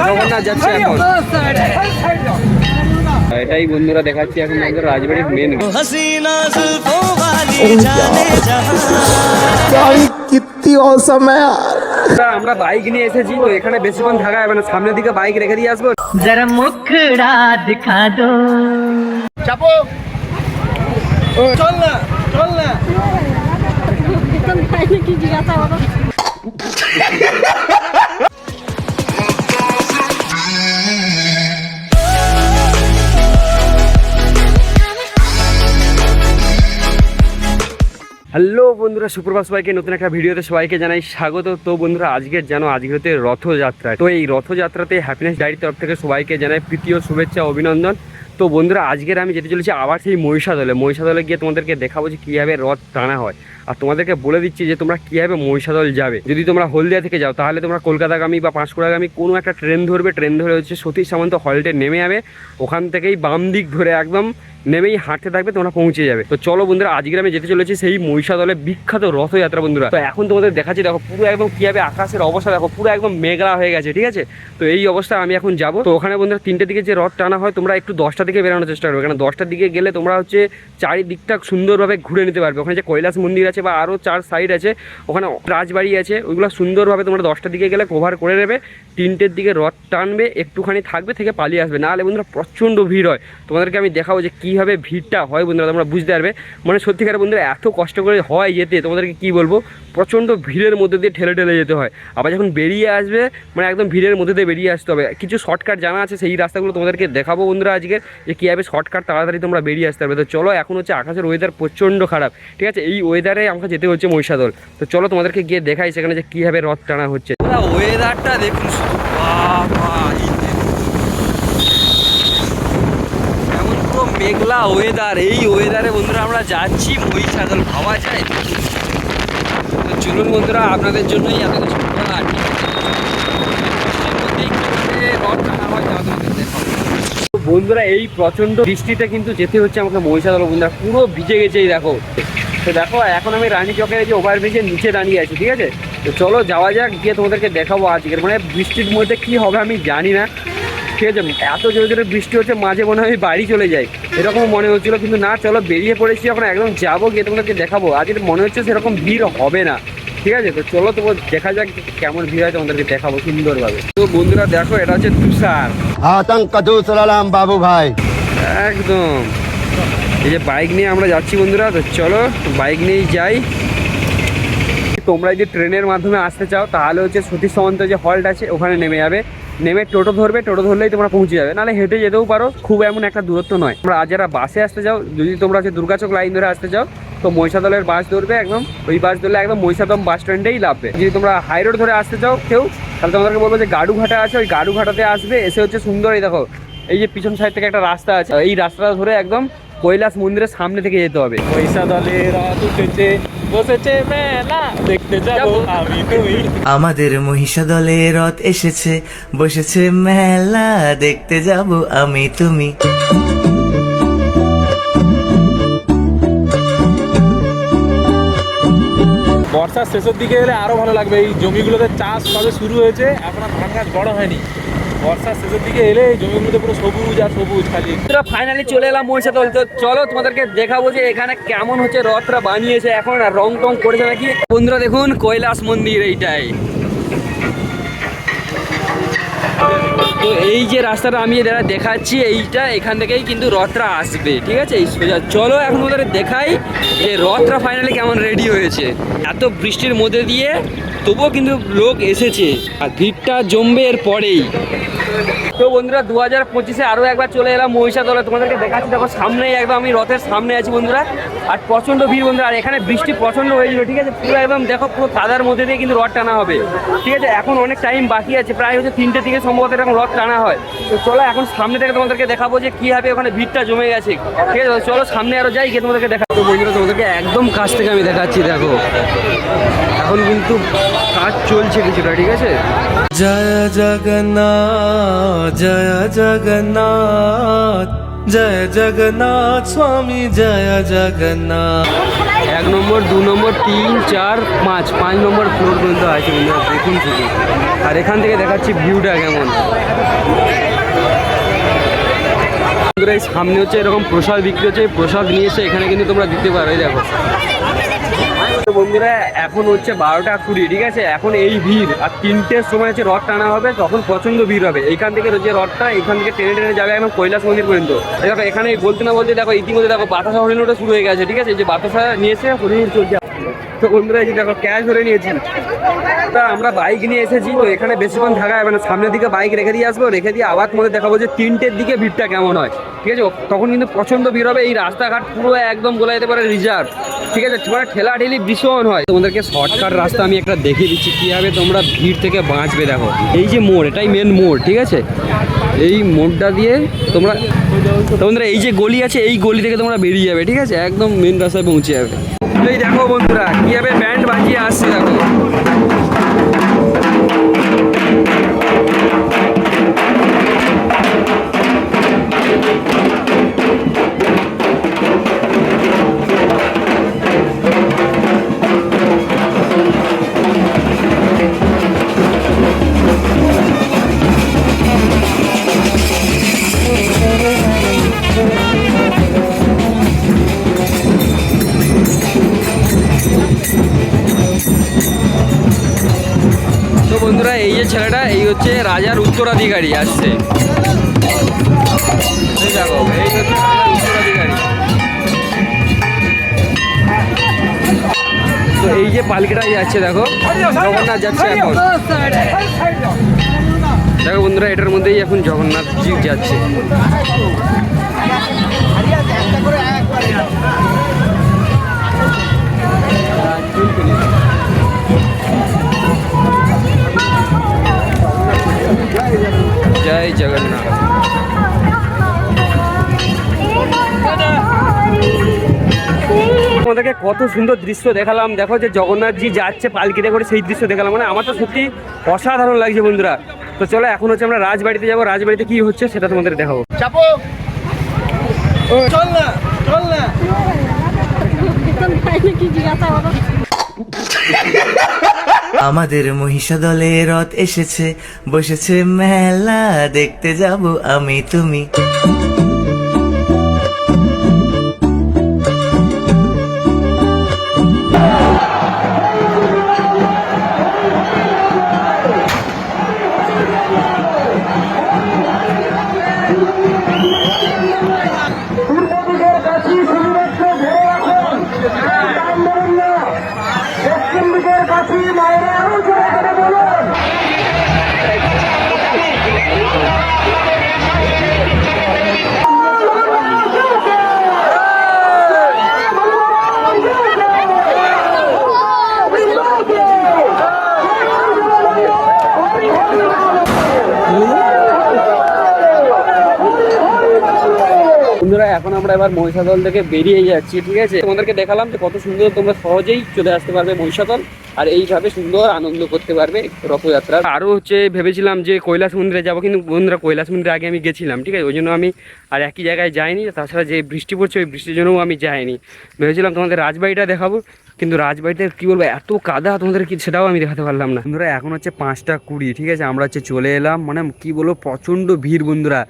জগন্নাথ যাচ্ছে এখন এটাই বন্ধুরা দেখাচ্ছি এখন আমাদের রাজবাড়ির মেন আমরা বাইক নিয়ে এসেছি তো এখানে বেশিক্ষণ থাকা যাবে না সামনের দিকে বাইক রেখে দিয়ে আসবো যারা মুখড়া দেখা দো চাপো চল না চল না কি জিজ্ঞাসা হ্যালো বন্ধুরা, সুপ্রভাত সবাইকে নতুন একটা ভিডিওতে সবাইকে জানাই স্বাগত। তো বন্ধুরা, আজকের জানো আজকে হতে রথযাত্রা। তো এই রথযাত্রাতে হ্যাপিনেস ডায়ের তরফ থেকে সবাইকে জানাই প্রীতীয় শুভেচ্ছা, অভিনন্দন। তো বন্ধুরা, আজকের আমি যেতে চলেছি আবার সেই মহিষাদলে। মহিষাদলে গিয়ে তোমাদেরকে দেখাবো যে কীভাবে রথ টানা হয়। আর তোমাদেরকে বলে দিচ্ছি যে তোমরা কীভাবে মহিষাদল যাবে। যদি তোমরা হলদিয়া থেকে যাও, তাহলে তোমরা কলকাতাগামী বা পাঁশকুড়াগামী কোনো একটা ট্রেন ধরবে। ট্রেন ধরে হচ্ছে সতীশ সামন্ত হল্টে নেমে যাবে। ওখান থেকেই বাম দিক ধরে একদম নেমেই হাঁটতে থাকবে, তোমরা পৌঁছে যাবে। তো চলো বন্ধুরা আজকে আমি যেতে চলেছি সেই মহিষাদলে বিখ্যাত রথযাত্রা বন্ধুরা। তো এখন তোমাদের দেখাচ্ছি, দেখো, পুরো একদম কীভাবে আকাশের অবস্থা, দেখো, পুরো একদম মেঘলা হয়ে গেছে, ঠিক আছে? তো এই অবস্থা আমি এখন যাব। তো ওখানে বন্ধুরা, তিনটে দিকে যে রথ টানা হয়, তোমরা একটু দশটা দিকে বেরোনোর চেষ্টা করবে। কারণ দশটার দিকে গেলে তোমরা হচ্ছে চারিদিকটা সুন্দরভাবে ঘুরে নিতে পারবে। ওখানে যে কৈলাস মন্দির আছে, বা আরও চার সাইড আছে, ওখানে রাজবাড়ি আছে, ওইগুলো সুন্দরভাবে তোমরা দশটার দিকে গেলে কভার করে নেবে। তিনটের দিকে রথ টানবে, একটুখানি থাকবে, থেকে পালিয়ে আসবে। নাহলে বন্ধুরা প্রচণ্ড ভিড় হয়। তোমাদেরকে আমি দেখাবো যে কীভাবে ভিড়টা হয় বন্ধুরা, তোমরা বুঝতে পারবে। মানে সত্যিকার বন্ধুরা, এত কষ্ট করে হয় যেতে, তোমাদেরকে কি বলব? প্রচণ্ড ভিড়ের মধ্যে দিয়ে ঠেলে ঠেলে যেতে হয়। আবার যখন বেরিয়ে আসবে মানে একদম ভিড়ের মধ্যে দিয়ে বেরিয়ে আসতে হবে। কিছু শর্টকাট জানা আছে, সেই রাস্তাগুলো তোমাদেরকে দেখাবো বন্ধুরা আজকে, যে কীভাবে শর্টকাট তাড়াতাড়ি তোমরা বেরিয়ে আসতে পারবে। তো চলো, এখন হচ্ছে আকাশের ওয়েদার প্রচণ্ড খারাপ। ঠিক আছে, এই ওয়েদারে আমাকে যেতে হচ্ছে মহিষাদল। তো চলো, তোমাদেরকে গিয়ে দেখাই সেখানে যে কীভাবে রথ টানা হচ্ছে। ওয়েদারটা দেখুন এই এমন পুরো মেঘলা ওয়েদার এই ওয়েদারে বন্ধুরা আমরা যাচ্ছি মহিষাদল ভাবা যায়। তো চলুন বন্ধুরা, আপনাদের জন্যই এত কিছু বন্ধুরা, এই প্রচণ্ড বৃষ্টিতে কিন্তু যেতে হচ্ছে আমাকে মহিষাদল বন্ধুরা, পুরো ভিজে গেছে এই দেখো। তো দেখো, এখন আমি রানী চকের যে ওভারব্রিজের নিচে দাঁড়িয়ে আছি, ঠিক আছে? তো চলো যাওয়া যাক, গিয়ে তোমাদেরকে দেখাবো আজকের মানে বৃষ্টির মধ্যে কি হবে আমি জানি না। ঠিক আছে এত জোরে জোরে বৃষ্টি হচ্ছে মাঝে মনে হয় বাড়ি চলে যাই। এরকম মনে হচ্ছিল কিন্তু না চলো বেরিয়ে পড়েছি এখন একদম যাব গিয়ে তোমাদেরকে দেখাবো। আজকে মনে হচ্ছে সেরকম ভিড় হবে না। ঠিক আছে? তো চলো তোমার দেখা যাক কেমন ভিড় হয় তোমাদেরকে দেখাবো সুন্দরভাবে। তো বন্ধুরা দেখো এটা হচ্ছে তুষার। আতঙ্ক বাবু ভাই। একদম। এই যে বাইক নিয়ে আমরা যাচ্ছি বন্ধুরা তো চলো বাইক নিয়েই যাই। তোমরা যদি ট্রেনের মাধ্যমে আসতে চাও তাহলে হচ্ছে সতীশ সামন্ত যে হল্ট আছে ওখানে নেমে যাবে। নেমে টোটো ধরবে, টোটো ধরলেই তোমরা পৌঁছে যাবে। নাহলে হেঁটে যেতেও পারো, খুব এমন একটা দূরত্ব নয়। তোমরা আজ যারা বাসে আসতে চাও যদি তোমরা হচ্ছে দুর্গাচক লাইন ধরে আসতে চাও তো মহিষাদলের বাস ধরবে একদম, ওই বাস ধরলে একদম মহিষাদম বাস স্ট্যান্ডেই লাভবে। যদি তোমরা হাই রোড ধরে আসতে চাও কেউ, তাহলে তোমাদেরকে বলব যে গাড়ুঘাটা আছে, ওই গাড়ুঘাটাতে আসবে, এসে হচ্ছে সুন্দর, এই দেখো, এই যে পিছন সাইড থেকে একটা রাস্তা আছে, এই রাস্তাটা ধরে একদম কৈলাস মন্দিরের সামনে থেকে যেতে হবে। উঠেছে বসেছে মেলা। দেখতে যাব। আমি তুই আমাদের মহিষাদলে রথ এসেছে বসেছে মেলা। দেখতে যাব আমি তুমি। বর্ষার শেষের দিকে এলে আরও ভালো লাগবে। এই জমিগুলোতে চাষ কবে শুরু হয়েছে এখন ধান গাছ বড় হয়নি। বর্ষার শেষের দিকে এলে এই জমিগুলোতে পুরো সবুজ আর সবুজ খালি। বন্ধুরা ফাইনালি চলে এলাম মহিষাদল তো চলো তোমাদেরকে দেখাবো যে এখানে কেমন হচ্ছে রথটা বানিয়েছে এখন আর রং টং করেছে নাকি বন্ধুরা, দেখুন কৈলাস মন্দির এইটাই। তো এই যে রাস্তাটা আমি যারা দেখাচ্ছি, এইটা এখান থেকেই কিন্তু রথটা আসবে, ঠিক আছে? এই সোজা চলো এখন ওদের দেখাই যে রথটা ফাইনালি কেমন রেডি হয়েছে। এত বৃষ্টির মধ্যে দিয়ে তবুও কিন্তু লোক এসেছে। আর ভিড়টা জমবে এর পরেই। তো বন্ধুরা দু হাজার পঁচিশে আরও একবার চলে এলাম মহিষাদলে। তোমাদেরকে দেখাচ্ছি, দেখো সামনেই একদম আমি রথের সামনে আছি বন্ধুরা। আর প্রচণ্ড ভিড় বন্ধুরা, আর এখানে বৃষ্টি প্রচণ্ড হয়েছিল, ঠিক আছে? পুরো একদম দেখো, পুরো কাদার মধ্যে দিয়ে কিন্তু রথ টানা হবে। ঠিক আছে, এখন অনেক টাইম বাকি আছে, প্রায় হচ্ছে তিনটে থেকে সম্ভবত এরকম রথ টানা হয়। তো চলো এখন সামনে থেকে তোমাদেরকে দেখাবো যে কীভাবে ওখানে ভিড়টা জমে গেছে। ঠিক আছে চলো সামনে আরও যাই, গিয়ে তোমাদেরকে দেখাবো। বন্ধুরা তোমাদেরকে একদম কাছ থেকে আমি দেখাচ্ছি দেখো। এখন কিন্তু কাজ চলছে কিছুটা ঠিক আছে? জয় জগন্নাথ জয় জগন্নাথ জয় জগন্নাথ স্বামী জয় জগন্নাথ। এক নম্বর দু নম্বর তিন চার পাঁচ পাঁচ নম্বর ফ্লোর পর্যন্ত আছে বন্ধুরা দেখুন শুধু। আর এখান থেকে দেখাচ্ছি ভিউটা কেমন। সামনে হচ্ছে এরকম প্রসাদ বিক্রি হচ্ছে। প্রসাদ নিয়ে এসে এখানে কিন্তু তোমরা দিতে পারো দেখো। বন্ধুরা, এখন হচ্ছে বারোটা কুড়ি, ঠিক আছে? এখন এই ভিড়, আর তিনটের সময় হচ্ছে রথ টানা হবে, তখন প্রচণ্ড ভিড় হবে। এইখান থেকে যে রথটা এখান থেকে টেনে টেনে যাবে এখন কৈলাস মন্দির পর্যন্ত। দেখো, এখানে বলতে না বলতে দেখো, ইতিমধ্যে দেখো, বাতাসা হরিণটা শুরু হয়ে গেছে, ঠিক আছে? যে বাতাসা নিয়েছে হরিণ চলছে। তো বন্ধুরা এই দেখো ক্যাশ ধরে নিয়েছি। তা আমরা বাইক নিয়ে এসেছি, তো এখানে বেশিক্ষণ থাকা যাবে না। সামনের দিকে বাইক রেখে দিয়ে আসব, রেখে দিয়ে আবার তোমাদের দেখাবো যে তিনটের দিকে ভিড়টা কেমন হয়। ঠিক আছে? তখন কিন্তু প্রচণ্ড ভিড় হবে। এই রাস্তাঘাট পুরো একদম বলা যেতে পারে রিজার্ভ ঠিক আছে? মানে ঠেলা ঠেলি ভীষণ হয়। তোমাদেরকে শর্টকাট রাস্তা আমি একটা দেখিয়ে দিচ্ছি, কীভাবে তোমরা ভিড় থেকে বাঁচবে দেখো। এই যে মোড়, এটাই মেন মোড়, ঠিক আছে? এই মোড়টা দিয়ে তোমরা তোমরা এই যে গলি আছে, এই গলি থেকে তোমরা বেরিয়ে যাবে, ঠিক আছে? একদম মেন রাস্তায় পৌঁছে যাবে। এই দেখো বন্ধুরা কীভাবে ব্যান্ড বাজিয়ে আসছে দেখো। বন্ধুরা, এই যে ছেলেটা, এই হচ্ছে রাজার উত্তরাধিকারী আসছে। এই তো এই যে পালকিটা যাচ্ছে, দেখো, জগন্নাথ যাচ্ছে এখন। দেখো বন্ধুরা, এটার মধ্যেই এখন জগন্নাথ জি যাচ্ছে। জয় জগন্নাথ। তোমাদেরকে কত সুন্দর দৃশ্য দেখালাম। দেখো যে জগন্নাথজি যাচ্ছে পালকিতে করে সেই দৃশ্য দেখালাম। মানে আমার তো সত্যি অসাধারণ লাগছে বন্ধুরা। তো চলো এখন হচ্ছে আমরা রাজবাড়িতে যাব। রাজবাড়িতে কি হচ্ছে সেটা তোমাদের দেখাবো। চাপো। বেতন পাই নাকি জিজ্ঞাসা আমাদের মহিষাদলে রথ এসেছে বসেছে মেলা দেখতে যাব আমি তুমি। বন্ধুরা এখন আমরা এবার মহিষাদল থেকে বেরিয়ে যাচ্ছি, ঠিক আছে? তোমাদেরকে দেখালাম যে কত সুন্দর তোমরা সহজেই চলে আসতে পারবে মহিষাদল আর এইভাবে সুন্দর আনন্দ করতে পারবে রথযাত্রা। আরও হচ্ছে ভেবেছিলাম যে কৈলাস মন্দিরে যাব, কিন্তু বন্ধুরা কৈলাস মন্দিরে আগে আমি গেছিলাম, ঠিক আছে? ওই জন্য আমি আর একই জায়গায় যাইনি, তাছাড়া যে বৃষ্টি পড়ছে, ওই বৃষ্টির জন্যও আমি যাইনি। ভেবেছিলাম তোমাদের রাজবাড়িটা দেখাবো কিন্তু রাজবাড়িতে কী বলব, এত কাদা তোমাদের কি, সেটাও আমি দেখাতে পারলাম না। বন্ধুরা, এখন হচ্ছে পাঁচটা কুড়ি, ঠিক আছে? আমরা হচ্ছে চলে এলাম মানে কি বলব, প্রচণ্ড ভিড় বন্ধুরা।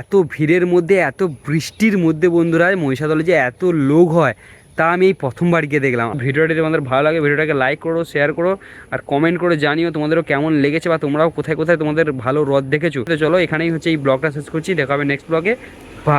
এত ভিড়ের মধ্যে, এত বৃষ্টির মধ্যে বন্ধুরা, মহিষাদলে যে এত লোক হয়, তা আমি এই প্রথমবার গিয়ে দেখলাম। ভিডিওটি তোমাদের ভালো লাগে, ভিডিওটাকে লাইক করো শেয়ার করো, আর কমেন্ট করে জানিও তোমাদেরও কেমন লেগেছে, বা তোমরাও কোথায় কোথায় তোমাদের ভালো রথ দেখেছ। তো চলো, এখানেই হচ্ছে এই ব্লগটা শেষ করছি, দেখা হবে নেক্সট ব্লগে বা